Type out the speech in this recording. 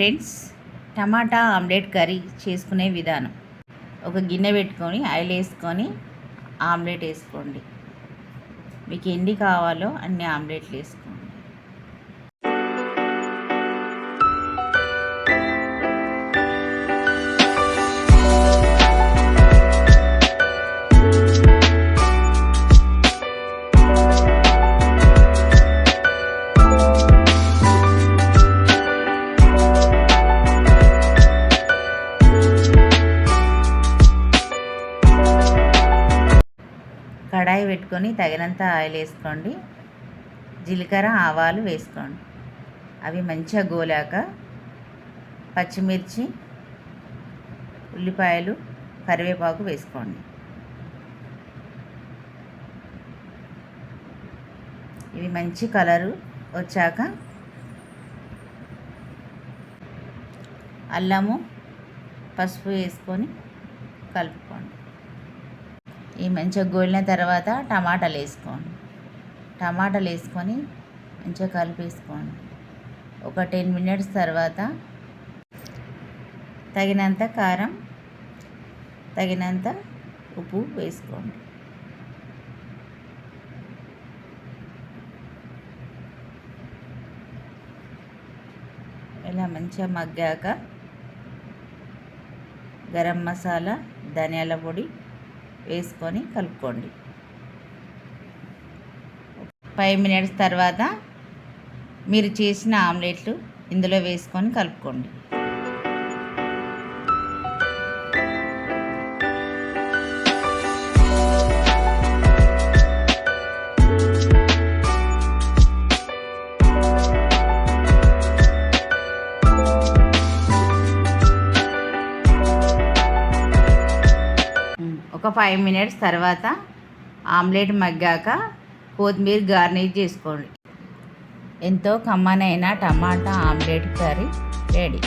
Friends టమాటా omelette curry చేసుకునే విధానం. ఒక గిన్నె పెట్టుకొని ఆయిల్ వేసుకొని ఆమ్లెట్ వేసుకోండి. మీకు ఎన్ని కావాలో అన్ని ఆమ్లెట్లు వేసుకోండి. కడాయి పెట్టుకొని తగినంత ఆయిల్ వేసుకోండి. జీలకర్ర ఆవాలు వేసుకోండి. అవి మంచిగా గోలాక పచ్చిమిర్చి ఉల్లిపాయలు కరివేపాకు వేసుకోండి. ఇవి మంచి కలరు వచ్చాక అల్లము పసుపు వేసుకొని కలుపుకోండి. ఈ మంచిగా గోలిన తర్వాత టమాటాలు వేసుకోండి. టమాటాలు వేసుకొని మంచిగా కలిపేసుకోండి. ఒక టెన్ మినిట్స్ తర్వాత తగినంత కారం తగినంత ఉప్పు వేసుకోండి. ఇలా మంచిగా మగ్గాక గరం మసాలా ధనియాల పొడి వేసుకొని కలుపుకోండి. ఫైవ్ మినిట్స్ తర్వాత మీరు చేసిన ఆమ్లెట్లు ఇందులో వేసుకొని కలుపుకోండి. ఒక ఫైవ్ మినిట్స్ తర్వాత ఆమ్లెట్ మగ్గాక కొత్తిమీర గార్నిష్ చేసుకోండి. ఎంతో కమ్మనైన టమాటా ఆమ్లెట్ కర్రీ రెడీ.